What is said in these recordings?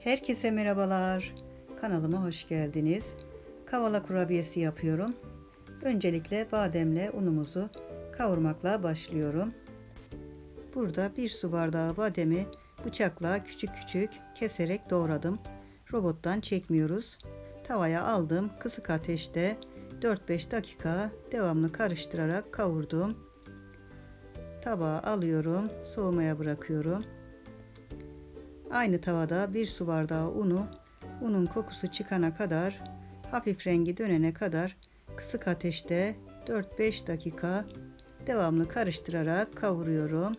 Herkese merhabalar. Kanalıma hoş geldiniz. Kavala kurabiyesi yapıyorum. Öncelikle bademle unumuzu kavurmakla başlıyorum. Burada bir su bardağı bademi bıçakla küçük küçük keserek doğradım. Robottan çekmiyoruz. Tavaya aldım. Kısık ateşte 4-5 dakika devamlı karıştırarak kavurdum. Tabağa alıyorum. Soğumaya bırakıyorum. Aynı tavada bir su bardağı unu, unun kokusu çıkana kadar, hafif rengi dönene kadar kısık ateşte 4-5 dakika devamlı karıştırarak kavuruyorum.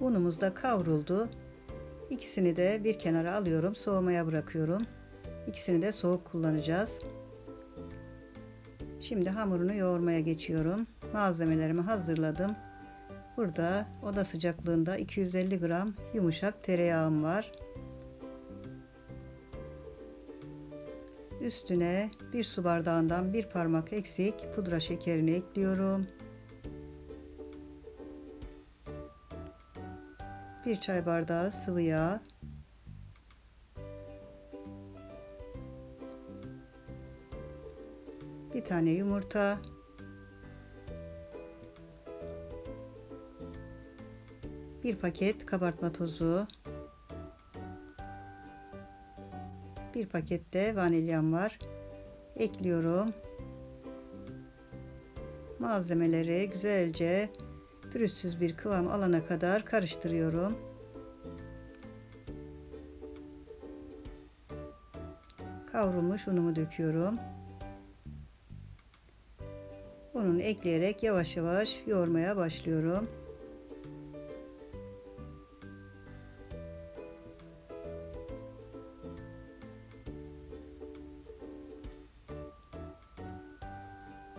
Unumuz da kavruldu. İkisini de bir kenara alıyorum, soğumaya bırakıyorum. İkisini de soğuk kullanacağız. Şimdi hamurunu yoğurmaya geçiyorum. Malzemelerimi hazırladım. Burada oda sıcaklığında 250 gram yumuşak tereyağım var. Üstüne bir su bardağından bir parmak eksik pudra şekerini ekliyorum. Bir çay bardağı sıvı yağ, bir tane yumurta, bir paket kabartma tozu, bir pakette vanilyam var. Ekliyorum. Malzemeleri güzelce pürüzsüz bir kıvam alana kadar karıştırıyorum. Kavrulmuş unumu döküyorum. Ununu ekleyerek yavaş yavaş yoğurmaya başlıyorum.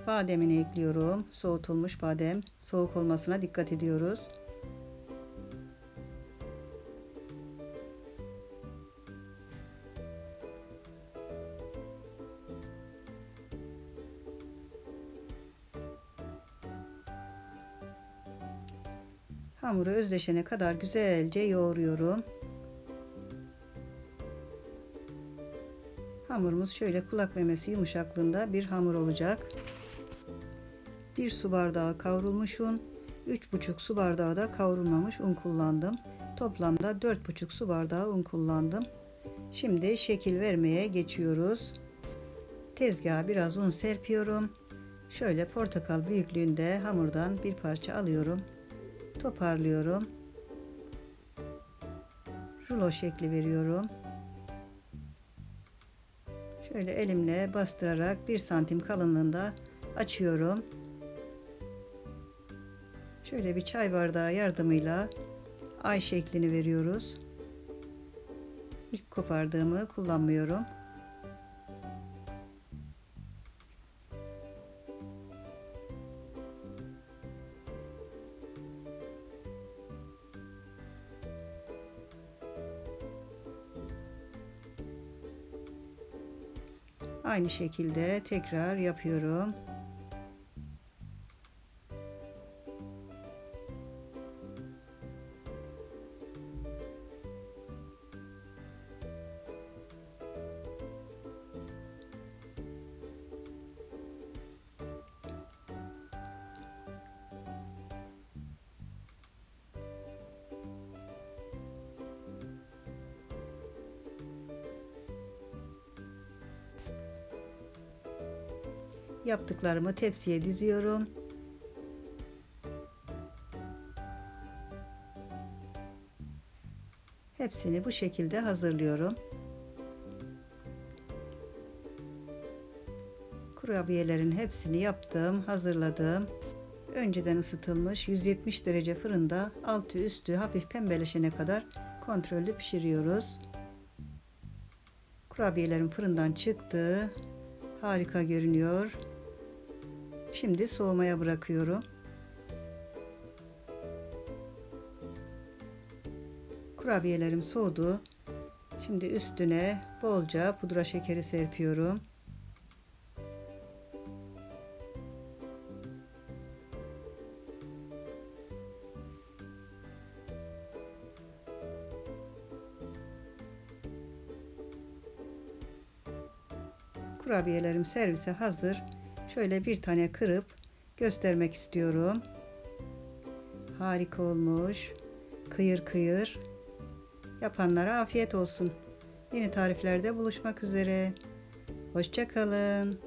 Bademini ekliyorum. Soğutulmuş badem. Soğuk olmasına dikkat ediyoruz. Hamuru özleşene kadar güzelce yoğuruyorum. Hamurumuz şöyle kulak memesi yumuşaklığında bir hamur olacak. 1 su bardağı kavrulmuş un, 3,5 su bardağı da kavrulmamış un kullandım. Toplamda 4,5 su bardağı un kullandım. Şimdi şekil vermeye geçiyoruz. Tezgaha biraz un serpiyorum. Şöyle portakal büyüklüğünde hamurdan bir parça alıyorum. Toparlıyorum. Rulo şekli veriyorum. Şöyle elimle bastırarak 1 santim kalınlığında açıyorum. Şöyle bir çay bardağı yardımıyla ay şeklini veriyoruz. İlk kopardığımı kullanmıyorum. Aynı şekilde tekrar yapıyorum. Yaptıklarımı tepsiye diziyorum. Hepsini bu şekilde hazırlıyorum. Kurabiyelerin hepsini yaptım, hazırladım. Önceden ısıtılmış 170 derece fırında altı üstü hafif pembeleşene kadar kontrollü pişiriyoruz. Kurabiyelerim fırından çıktı. Harika görünüyor. Şimdi soğumaya bırakıyorum. Kurabiyelerim soğudu. Şimdi üstüne bolca pudra şekeri serpiyorum. Kurabiyelerim servise hazır. Şöyle bir tane kırıp göstermek istiyorum. Harika olmuş. Kıyır kıyır. Yapanlara afiyet olsun. Yeni tariflerde buluşmak üzere. Hoşçakalın.